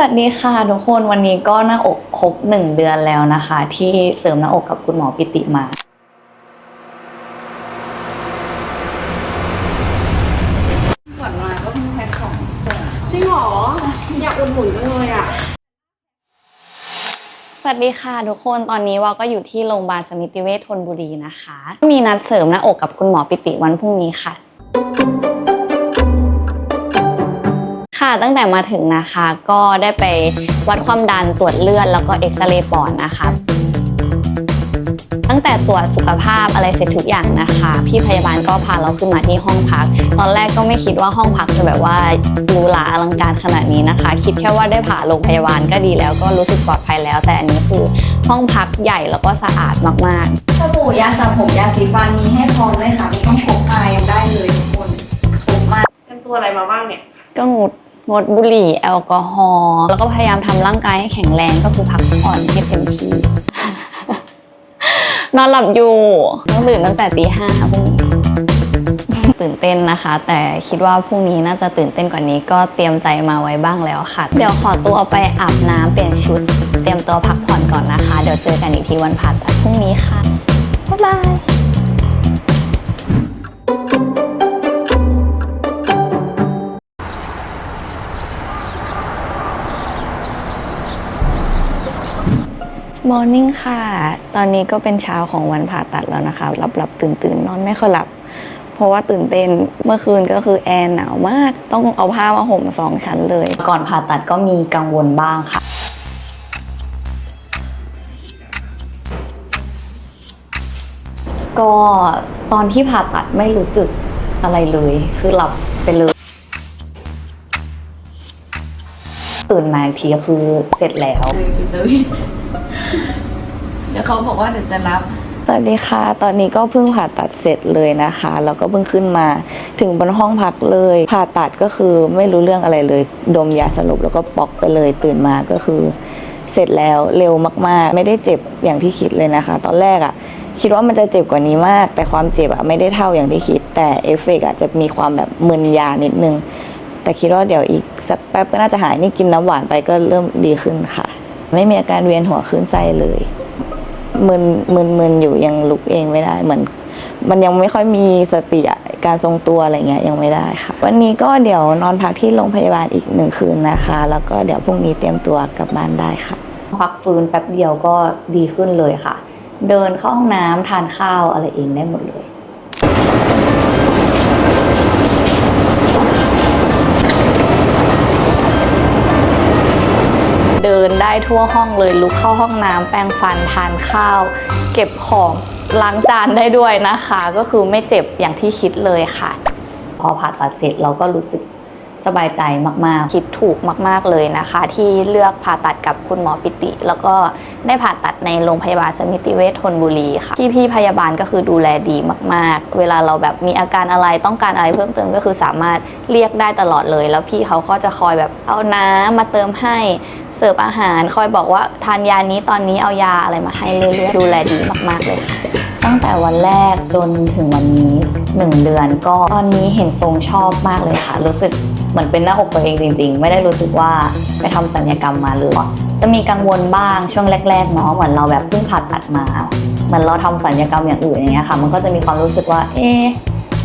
วัสดีค่ะทุกคนวันนี้ก็หน้าอกครบหนึ่งเดือนแล้วนะคะ ที่เสริมหน้าอกกับคุณหมอปิติมาก่อนมาก็เพิ่งแพ็คของส่งจริงเหรออยากอุดหนุนจังเลยอะสวัสดีค่ะทุกคนตอนนี้วาก็อยู่ที่โรงพยาบาลสมิติเวชธนบุรีนะคะ มีนัดเสริมหน้าอกกับคุณหมอปิติวันพรุ่งนี้ค่ะค่ะ ตั้งแต่มาถึงนะคะ ก็ได้ไปวัดความดันตรวจเลือดแล้วก็เอ็กซเรย์ปอดนะคะ ตั้งแต่ตรวจสุขภาพอะไรเสร็จทุกอย่างนะคะ พี่พยาบาลก็พาเราขึ้นมาที่ห้องพัก ตอนแรกก็ไม่คิดว่าห้องพักจะแบบว่าหรูหราอลังการขนาดนี้นะคะ คิดแค่ว่าได้ผ่าโรงพยาบาลก็ดีแล้วก็รู้สึกปลอดภัยแล้ว แต่อันนี้คือห้องพักใหญ่แล้วก็สะอาดมากๆสบู่ยาสระผมยาสีฟันมีให้พร้อมเลยค่ะไม่ต้องพกมายังได้เลยทุกคนคุ้มมากเป็นตัวอะไรมาบ้างเนี่ยก็งด งดบุหรี่แอลกอฮอล์แล้วก็พยายามทำร่างกายให้แข็งแรงก็คือพักผ่อนให้เต็มที่นอนหลับอยู่ต้องตื่นตั้งแต่ตีห้าพรุ่งนี้ตื่นเต้นนะคะ แต่คิดว่าพรุ่งนี้น่าจะตื่นเต้นกว่านี้ก็เตรียมใจมาไว้บ้างแล้วค่ะ เดี๋ยวขอตัวไปอาบน้ำเปลี่ยนชุด เตรียมตัวพักผ่อนก่อนนะคะ เดี๋ยวเจอกันอีกทีวันผ่าตัดพรุ่งนี้ค่ะบ๊ายบาย มอร์นิ่งค่ะ ตอนนี้ก็เป็นเช้าของวันผ่าตัดแล้วนะคะ หลับหลับตื่นตื่นนอนไม่ค่อยหลับ เพราะว่าตื่นเต้น เมื่อคืนก็คือแอร์หนาวมาก ต้องเอาผ้ามาห่มสองชั้นเลย ก่อนผ่าตัดก็มีกังวลบ้างค่ะก็ตอนที่ผ่าตัดไม่รู้สึกอะไรเลย คือหลับไปเลย ตื่นมาอีกทีก็คือเสร็จแล้ว เดี๋ยวเขาบอกว่าเดี๋ยวจะรับสวัสดีค่ะ ตอนนี้ก็เพิ่งผ่าตัดเสร็จเลยนะคะ แล้วก็เพิ่งขึ้นมาถึงบนห้องพักเลย ผ่าตัดก็คือไม่รู้เรื่องอะไรเลย ดมยาสลบแล้วก็ปอกไปเลย ตื่นมาก็คือ เสร็จแล้วเร็วมาก ๆ ไม่ได้เจ็บอย่างที่คิดเลยนะคะ ตอนแรกอะ่ะ คิดว่ามันจะเจ็บกว่านี้มาก แต่ความเจ็บอะไม่ได้เท่าอย่างที่คิด แต่เอฟเฟกต์อะจะมีความแบบมึนยานิดนึง แต่คิดว่าเดี๋ยวอีก สักแป๊บก็น่าจะหายนี่กินน้ำหวานไปก็เริ่มดีขึ้นค่ะ ไม่มีอาการเวียนหัวคลื่นไส้เลยมึนมึนมึนอยู่ยังลุกเองไม่ได้เหมือน มันยังไม่ค่อยมีสติการทรงตัวอะไรเงี้ยยังไม่ได้ค่ะ วันนี้ก็เดี๋ยวนอนพักที่โรงพยาบาลอีกหนึ่งคืนนะคะ แล้วก็เดี๋ยวพรุ่งนี้เตรียมตัวกลับบ้านได้ค่ะพักฟื้นแป๊บเดียวก็ดีขึ้นเลยค่ะ เดินเข้าห้องน้ำทานข้าวอะไรเองได้หมดเลย เดินได้ทั่วห้องเลยลุกเข้าห้องน้ำแปรงฟันทานข้าว เก็บของล้างจานได้ด้วยนะคะ ก็คือไม่เจ็บอย่างที่คิดเลยค่ะ พอผ่าตัดเสร็จเราก็รู้สึกสบายใจมากๆ คิดถูกมากๆเลยนะคะ ที่เลือกผ่าตัดกับคุณหมอปิติ แล้วก็ได้ผ่าตัดในโรงพยาบาลสมิติเวชธนบุรีค่ะพี่พี่ๆพยาบาลก็คือดูแลดีมาก ๆ เวลาเราแบบมีอาการอะไรต้องการอะไรเพิ่มเติมก็คือสามารถเรียกได้ตลอดเลย แล้วพี่เขาก็จะคอยแบบเอาน้ำมาเติมให้ เสิร์ฟอาหาร คอยบอกว่าทานยานี้ตอนนี้เอายาอะไรมาให้เรื่อยๆดูแลดีมากๆเลยค่ะ ตั้งแต่วันแรกจนถึงวันนี้หนึ่งเดือนก็ตอนนี้เห็นทรงชอบมากเลยค่ะ รู้สึกเหมือนเป็นหน้าอกตัวเองจริง ๆ ไม่ได้รู้สึกว่าไปทำศัลยกรรมมาเลยจะมีกังวลบ้างช่วงแรกๆเนาะเหมือนเราแบบเพิ่งผ่าตัดมาเหมือนเราทำศัลยกรรมอย่างอื่นอย่างเงี้ยค่ะ มันก็จะมีความรู้สึกว่า เอ๊ะ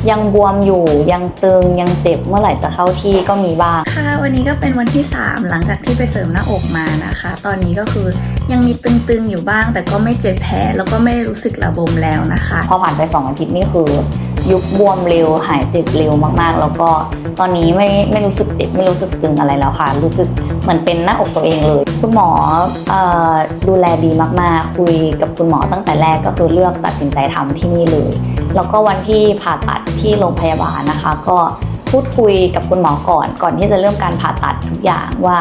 ยังบวมอยู่ยังตึงยังเจ็บเมื่อไหร่จะเข้าที่ก็มีบ้าง ค่ะวันนี้ก็เป็นวันที่ 3 หลังจากที่ไปเสริมหน้าอกมานะคะ ตอนนี้ก็คือยังมีตึงๆอยู่บ้าง แต่ก็ไม่เจ็บแผลแล้วก็ไม่ได้รู้สึกระบมแล้วนะคะ พอผ่านไป 2 อาทิตย์นี่คือ ยุบบวมเร็วหายเจ็บเร็วมากๆ แล้วก็ตอนนี้ไม่ไม่รู้สึกเจ็บไม่รู้สึกตึงอะไรแล้วค่ะ รู้สึกเหมือนเป็นหน้าอกตัวเองเลยคุณหมอเอ่อดูแลดีมากๆ คุยกับคุณหมอตั้งแต่แรกก็คือเลือกตัดสินใจทำที่นี่เลย แล้วก็วันที่ผ่าตัดที่โรงพยาบาลนะคะ ก็พูดคุยกับคุณหมอก่อน ก่อนที่จะเริ่มการผ่าตัดทุกอย่างว่า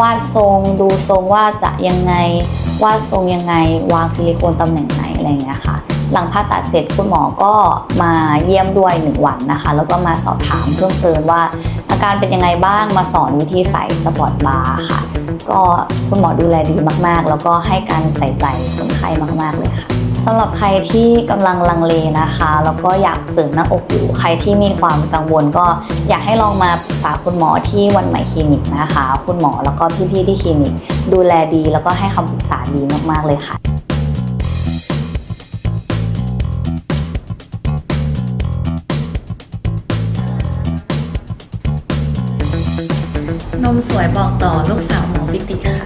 วาดทรงดูทรงว่าจะยังไงวาดทรงยังไงวางซิลิโคนตำแหน่งไหนอะไรอย่างเงี้ยค่ะ หลังผ่าตัดเสร็จคุณหมอก็มาเยี่ยมด้วยหนึ่งวันนะคะ แล้วก็มาสอบถามเพิ่มเติมว่า อาการเป็นยังไงบ้างมาสอนวิธีใส่สปอร์ตบาร์ค่ะ ก็คุณหมอดูแลดีมากๆ แล้วก็ให้การใส่ใจคนไข้มากๆเลยค่ะ สำหรับใครที่กำลังลังเลนะคะ แล้วก็อยากเสริมหน้าอกอยู่ ใครที่มีความกังวลก็อยากให้ลองมาปรึกษาคุณหมอที่วันใหม่คลินิกนะคะ คุณหมอแล้วก็พี่ๆที่คลินิก ดูแลดีแล้วก็ให้คำปรึกษาดีมากๆเลยค่ะนมสวยบอกต่อลูกสาวหมอปิติค่ะ